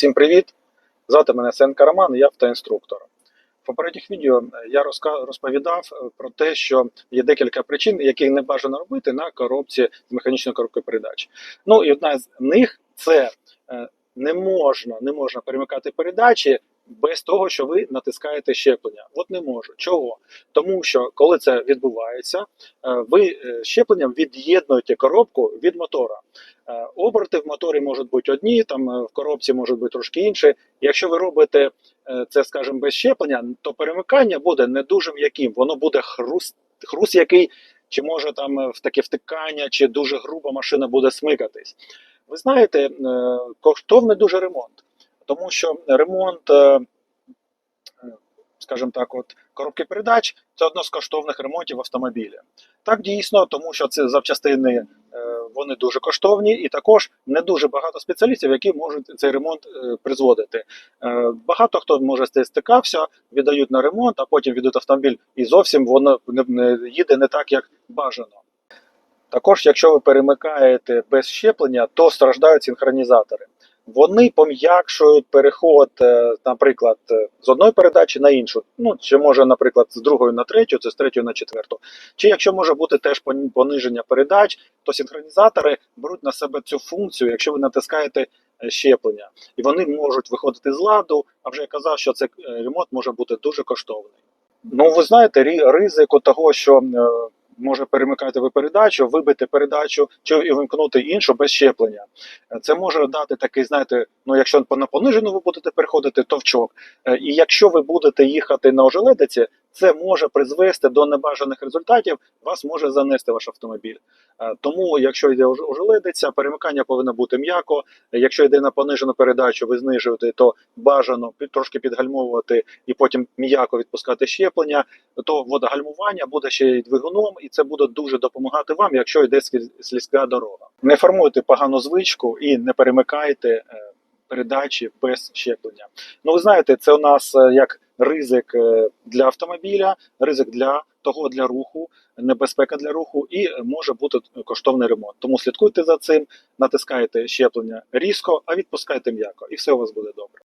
Всім привіт! Звати мене Сенка Роман, я автоінструктор. В попередніх відео я розка- розповідав е, про те, що є декілька причин, які не бажано робити на коробці з механічною коробкою передач. Ну і одна з них це е, не можна, не можна перемикати передачі без того, що ви натискаєте щеплення. От не можу. Чого? Тому що коли це відбувається, е, ви е, щепленням від'єднуєте коробку від мотора. Е, Оберти в моторі можуть бути одні, там в коробці можуть бути трошки інші. Якщо ви робите це, скажімо, без щеплення, то перемикання буде не дуже м'яким, воно буде хруст, хруст який, чи може там в таке втикання, чи дуже грубо машина буде смикатись. Ви знаєте, коштовний дуже ремонт, тому що ремонт, е, скажімо так, от коробки передач це одно з коштовних ремонтів автомобіля. Так дійсно, тому що це запчастини е, вони дуже коштовні, і також не дуже багато спеціалістів, які можуть цей ремонт е, призводити. Багато хто може стикався, віддають на ремонт, а потім віддають автомобіль, і зовсім воно не їде не так, як бажано. Також, якщо ви перемикаєте без щеплення, то страждають синхронізатори. Вони пом'якшують переход, е, наприклад, е, з одної передачі на іншу. Ну, чи може, наприклад, з другої на третю, це з третьої на четверту. Чи якщо може бути теж пон- пониження передач, то синхронізатори беруть на себе цю функцію, якщо ви натискаєте е, щеплення, і вони можуть виходити з ладу. А вже я казав, що цей ремонт може бути дуже коштовний. Ну, ви знаєте, ризику того, що може перемикати ви передачу, вибити передачу чи і вимкнути іншу без щеплення. Це може дати такий, знаєте, ну якщо на понижену ви будете переходити, товчок. Е, І якщо ви будете їхати на ожеледиці, це може призвести до небажаних результатів, вас може занести ваш автомобіль. Е, Тому, якщо йде ож- ожеледиця, перемикання повинно бути м'яко. Якщо йде на понижену передачу, ви знижуєте, то бажано трошки підгальмовувати і потім м'яко відпускати щеплення, то водогальмування буде ще й двигуном, і це буде дуже допомагати вам, якщо йде сліз- слізька дорога. Не формуйте погану звичку і не перемикайте е, передачі без щеплення. Ну, ви знаєте, це у нас е, як ризик е, для автомобіля, ризик для того для руху, небезпека для руху, і може бути коштовний ремонт. Тому слідкуйте за цим, натискайте щеплення різко, а відпускайте м'яко, і все у вас буде добре.